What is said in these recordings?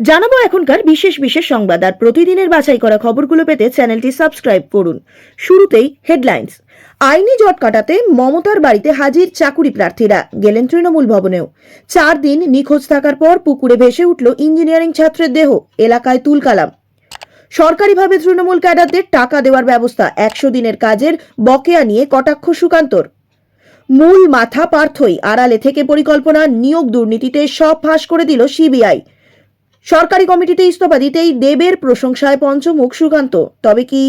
জানাব এখনকার বিশেষ বিশেষ সংবাদ আর প্রতিদিনের বাছাই করা খবরগুলো পেতে চ্যানেলটি সাবস্ক্রাইব করুন। শুরুতেই হেডলাইন্স। আইনি জট কাটাতে মমতার বাড়িতে হাজির চাকুরি প্রার্থীরা, গেলেন তৃণমূল ভবনেও। চার দিন নিখোঁজ থাকার পর পুকুরে ভেসে উঠল ইঞ্জিনিয়ারিং ছাত্রের দেহ, এলাকায় তুলকালাম। সরকারিভাবে তৃণমূল ক্যাডারদের টাকা দেওয়ার ব্যবস্থা, একশো দিনের কাজের বকেয়া নিয়ে কটাক্ষ সুকান্তর। মূল মাথা পার্থই আড়ালে থেকে পরিকল্পনা, নিয়োগ দুর্নীতিতে সব ফাঁস করে দিল সিবিআই। সরকারি কমিটিতে ইস্তফা দিতেই দেবের প্রশংসায় পঞ্চমুখ সুকান্ত। তবে কি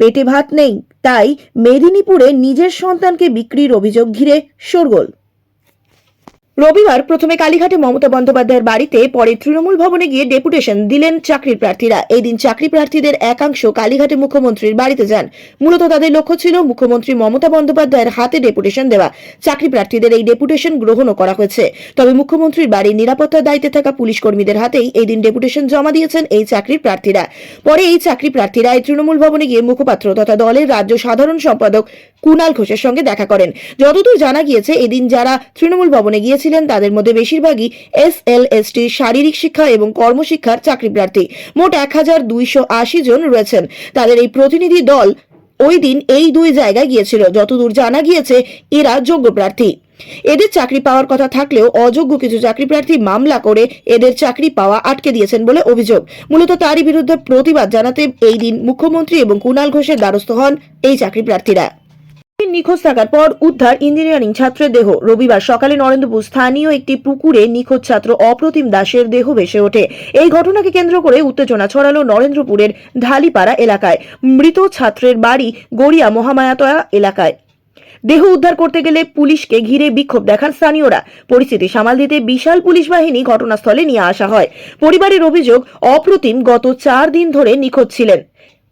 পেটে ভাত নেই, তাই মেদিনীপুরে নিজের সন্তানকে বিক্রির অভিযোগ ঘিরে শোরগোল। রবিবার প্রথমে কালীঘাটে মমতা বন্দ্যোপাধ্যায়ের বাড়িতে, পরে তৃণমূল ভবনে গিয়ে ডেপুটেশন দিলেন চাকরির প্রার্থীরা। এই দিন চাকরি প্রার্থীদের একাংশ কালীঘাটে মুখ্যমন্ত্রীর বাড়িতে যান। মূলত তাদের লক্ষ্য ছিল মুখ্যমন্ত্রী মমতা বন্দ্যোপাধ্যায়ের হাতে ডেপুটেশন দেওয়া। চাকরি প্রার্থীদের এই ডেপুটেশন গ্রহণও করা হয়েছে। তবে মুখ্যমন্ত্রীর বাড়ির নিরাপত্তার দায়িত্বে থাকা পুলিশ কর্মীদের হাতেই এই দিন ডেপুটেশন জমা দিয়েছেন এই চাকরির প্রার্থীরা। পরে এই চাকরি প্রার্থীরা এই তৃণমূল ভবনে গিয়ে মুখপাত্র তথা দলের রাজ্য সাধারণ সম্পাদক কুনাল ঘোষের সঙ্গে দেখা করেন। যতদূর জানা গিয়েছে, এদিন যারা তৃণমূল ভবনে গিয়েছিলেন, তাদের মধ্যে বেশিরভাগই এস এল এস টি, শারীরিক শিক্ষা এবং কর্মশিক্ষার চাকরি প্রার্থী। মোট এক হাজার দুইশো আশি জন রয়েছেন। তাদের এই প্রতিনিধি দল ওই দিন এই দুই জায়গায় গিয়েছিল। যতদূর জানা গিয়েছে, এরা যোগ্য প্রার্থী। এদের চাকরি পাওয়ার কথা থাকলেও অযোগ্য কিছু চাকরি প্রার্থী মামলা করে এদের চাকরি পাওয়া আটকে দিয়েছেন বলে অভিযোগ। মূলত তারই বিরুদ্ধে প্রতিবাদ জানাতে এই দিন মুখ্যমন্ত্রী এবং কুণাল ঘোষের দ্বারস্থ হন এই চাকরি প্রার্থীরা। নিখোঁজ থাকার পর উদ্ধার ইঞ্জিনিয়ারিং ছাত্রের দেহ। রবিবার সকালে নরেন্দ্রপুর স্থানীয় একটি পুকুরে নিখোঁজ ছাত্র অপ্রতিম দাসের দেহ ভেসে ওঠে। এই ঘটনাকে কেন্দ্র করে উত্তেজনা ছড়ালো নরেন্দ্রপুরের ঢালিপাড়া এলাকায়। মৃত ছাত্রের বাড়ি গড়িয়া মহামায়াতয়া এলাকায়। দেহ উদ্ধার করতে গেলে পুলিশকে ঘিরে বিক্ষোভ দেখান স্থানীয়রা। পরিস্থিতি সামাল দিতে বিশাল পুলিশ বাহিনী ঘটনাস্থলে নিয়ে আসা হয়। পরিবারের অভিযোগ, অপ্রতিম গত চার দিন ধরে নিখোঁজ ছিলেন।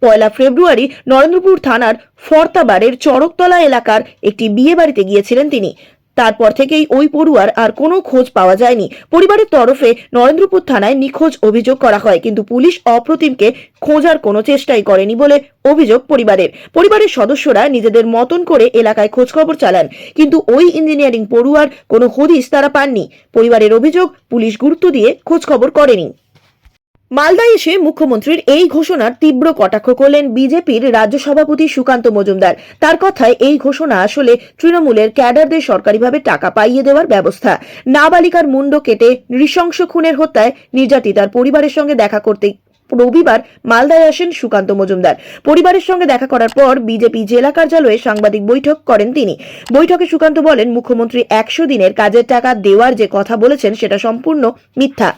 পয়লা ফেব্রুয়ারি নরেন্দ্রপুর থানার ফর্তাবাড়ের চড়কতলা এলাকার একটি বিয়ে বাড়িতে গিয়েছিলেন তিনি। তারপর থেকেই ওই পড়ুয়ার আর কোনো খোঁজ পাওয়া যায়নি। পরিবারের তরফে নরেন্দ্রপুর থানায় নিখোঁজ অভিযোগ করা হয়, কিন্তু পুলিশ অপ্রতিমকে খোঁজার কোনো চেষ্টাই করেনি বলে অভিযোগ পরিবারের। পরিবারের সদস্যরা নিজেদের মতন করে এলাকায় খোঁজখবর চালান, কিন্তু ওই ইঞ্জিনিয়ারিং পড়ুয়ার কোনো হদিস তারা পাননি। পরিবারের অভিযোগ, পুলিশ গুরুত্ব দিয়ে খোঁজখবর করেনি। মালদায় এসে মুখ্যমন্ত্রীর এই ঘোষণার তীব্র কটাক্ষ করলেন বিজেপির রাজ্য সভাপতি সুকান্ত মজুমদার। তার কথায় এই ঘোষণা আসলে তৃণমূলের ক্যাডারদের সরকারিভাবে টাকা পাইয়ে দেওয়ার ব্যবস্থা। নাবালিকার মুন্ড কেটে নৃশংস খুনের হত্যায় নির্যাতিতার পরিবারের সঙ্গে দেখা করতে রবিবার মালদায় আসেন সুকান্ত মজুমদার। পরিবারের সঙ্গে দেখা করার পর বিজেপি জেলা কার্যালয়ে সাংবাদিক বৈঠক করেন তিনি। বৈঠকে সুকান্ত বলেন, মুখ্যমন্ত্রী একশো দিনের কাজের টাকা দেওয়ার যে কথা বলেছেন, সেটা সম্পূর্ণ মিথ্যা।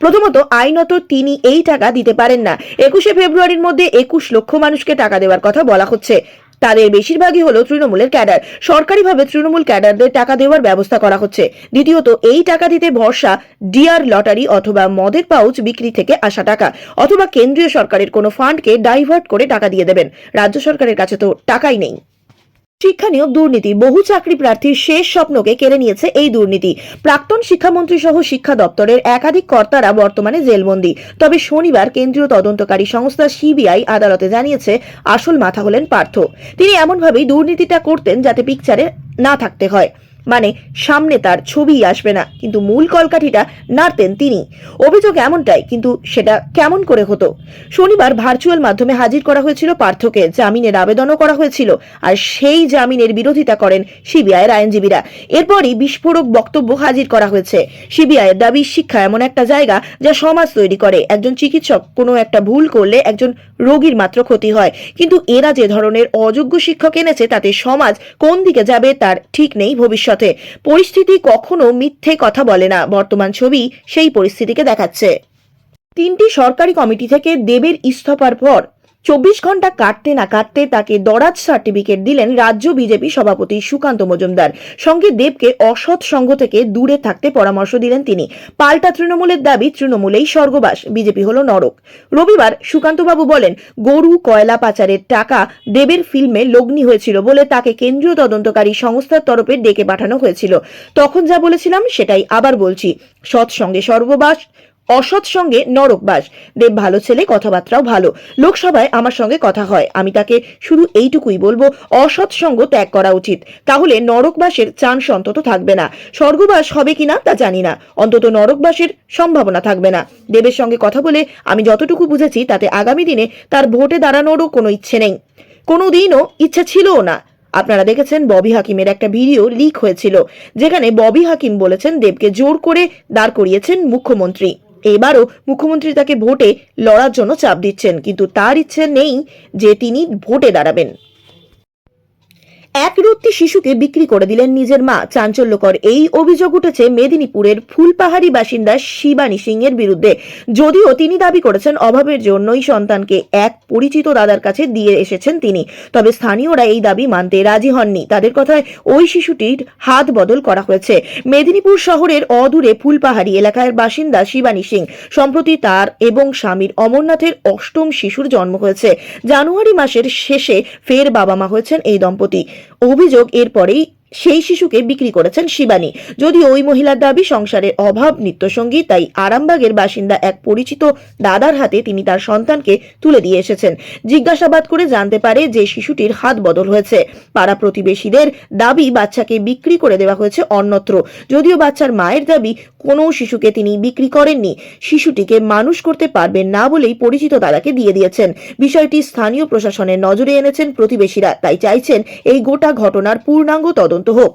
প্রথমত, আইনত তিনি এই টাকা দিতে পারেন না। একুশে ফেব্রুয়ারির মধ্যে একুশ লক্ষ মানুষকে টাকা দেওয়ার কথা বলা হচ্ছে। তাদের বেশিরভাগই হলো তৃণমূলের ক্যাডার। সরকারিভাবে তৃণমূল ক্যাডারদের টাকা দেওয়ার ব্যবস্থা করা হচ্ছে। দ্বিতীয়ত, এই টাকা দিতে ভরসা ডিআর লটারি অথবা মদের পাউচ বিক্রি থেকে আসা টাকা অথবা কেন্দ্রীয় সরকারের কোনো ফান্ডকে ডাইভার্ট করে টাকা দিয়ে দেবেন। রাজ্য সরকারের কাছে তো টাকাই নেই। শিক্ষা নিয়োগ দুর্নীতি। বহু চাকরি প্রার্থীর শেষ স্বপ্নকে কেড়ে নিয়েছে এই দুর্নীতি। প্রাক্তন শিক্ষামন্ত্রী সহ শিক্ষা দপ্তরের একাধিক কর্তারা বর্তমানে জেলবন্দী। তবে শনিবার কেন্দ্রীয় তদন্তকারী সংস্থা সিবিআই আদালতে জানিয়েছে, আসল মাথা হলেন পার্থ। তিনি এমনভাবেই দুর্নীতিটা করতেন যাতে পিকচারে না থাকতে হয়। মানে সামনে তার ছবিই আসবে না। কিন্তু মূল কলকাঠিটা নাড়তেন তিনি। অভিযোগ এমনটাই, কিন্তু সেটা কেমন করে হতো? শনিবার ভার্চুয়াল মাধ্যমে হাজির করা হয়েছিল পার্থকে। জামিনের আবেদনও করা হয়েছিল। আর সেই জামিনের বিরোধিতা করেন সিবিআইয়ের আইনজীবীরা। এরপরই বিস্ফোরক বক্তব্য হাজির করা হয়েছে। সিবিআইয়ের দাবি, শিক্ষা এমন একটা জায়গা যা সমাজ তৈরি করে। একজন চিকিৎসক কোনো একটা ভুল করলে একজন রোগীর মাত্র ক্ষতি হয়। কিন্তু এরা যে ধরনের অযোগ্য শিক্ষক এনেছে, তাতে সমাজ কোন দিকে যাবে তার ঠিক নেই ভবিষ্যতে পরিস্থিতি কখনো মিথ্যে কথা বলে না। বর্তমান ছবি সেই পরিস্থিতিকে দেখাচ্ছে। তিনটি সরকারি কমিটি থেকে দেবের ইস্তফার পর চব্বিশ ঘণ্টা কাটতে না কাটতে তাকে দরাজ সার্টিফিকেট দিলেন রাজ্য বিজেপি সভাপতি সুকান্ত মজুমদার। সঙ্গে দেবকে অসৎ সঙ্গ থেকে দূরে থাকতে পরামর্শ দিলেন তিনি। পাল্টা তৃণমূলের দাবি, তৃণমূলেই স্বর্গবাস, বিজেপি হলো নরক। রবিবার সুকান্তবাবু বলেন, গরু, কয়লা পাচারের টাকা দেবের ফিল্মে লগ্নি হয়েছিল বলে তাকে কেন্দ্রীয় তদন্তকারী সংস্থার তরফে ডেকে পাঠানো হয়েছিল। তখন যা বলেছিলাম সেটাই আবার বলছি। সৎসঙ্গে সর্ববাস অসৎ সঙ্গে নরকবাস দেব ভালো ছেলে, কথাবার্তাও ভালো। লোকসভায় আমার সঙ্গে কথা হয়। আমি তাকে শুধু এইটুকুই বলব, অসৎ সঙ্গ ত্যাগ করা উচিত। তাহলে নরকবাসের চান্স অন্তত থাকবে না। স্বর্গবাস হবে কিনা তা জানি না। অন্তত নরকবাসের সম্ভাবনা থাকবে না। দেবের সঙ্গে কথা বলে আমি যতটুকু বুঝেছি, তাতে আগামী দিনে তার ভোটে দাঁড়ানোরও কোনো ইচ্ছে নেই। কোনো দিনও ইচ্ছে ছিলও না। আপনারা দেখেছেন ববি হাকিমের একটা ভিডিও লিক হয়েছিল, যেখানে ববি হাকিম বলেছেন দেবকে জোর করে দাঁড় করিয়েছেন মুখ্যমন্ত্রী। এবারও মুখ্যমন্ত্রী তাকে ভোটে লড়ার জন্য চাপ দিচ্ছেন, কিন্তু তার ইচ্ছে নেই যে তিনি ভোটে দাঁড়াবেন। এক রত্তি শিশুকে বিক্রি করে দিলেন নিজের মা। চাঞ্চল্যকর এই অভিযোগ উঠেছে মেদিনীপুরের ফুলপাহাড়ি বাসিন্দা শিবানী সিং এর বিরুদ্ধে। যদিও তিনি দাবি করেছেন অভাবের জন্যই সন্তানকে এক পরিচিত দাদার কাছে দিয়ে এসেছেন তিনি। তবে স্থানীয়রা এই দাবি মানতে রাজি হননি। তাদের কথায় ওই শিশুটির হাত বদল করা হয়েছে। মেদিনীপুর শহরের অদূরে ফুলপাহাড়ি এলাকার বাসিন্দা শিবানী সিং, সম্প্রতি তার এবং স্বামীর অমরনাথের অষ্টম শিশুর জন্ম হয়েছে। জানুয়ারি মাসের শেষে ফের বাবা মা হয়েছেন এই দম্পতি। অভিযোগ এরপরেই সেই শিশুকে বিক্রি করেছেন শিবানী। যদি ওই মহিলার দাবি সংসারের অভাব, নিত্যসঙ্গী, তাই আরামবাগের বাসিন্দা এক পরিচিত দাদার হাতে তিনি তার সন্তানকে তুলে দিয়ে এসেছেন। জিজ্ঞাসাবাদ করে জানতে পারে যে শিশুটির হাত বদল হয়েছে। পাড়া প্রতিবেশীদের দাবি, বাচ্চাকে বিক্রি করে দেওয়া হয়েছে অন্যত্র। যদিও বাচ্চার মায়ের দাবি, কোনো শিশুকে তিনি বিক্রি করেননি। শিশুটিকে মানুষ করতে পারবেন না বলেই পরিচিত দাদাকে দিয়ে দিয়েছেন। বিষয়টি স্থানীয় প্রশাসনের নজরে এনেছেন প্রতিবেশীরা, তাই চাইছেন এই গোটা ঘটনার পূর্ণাঙ্গ তদন্ত হোক।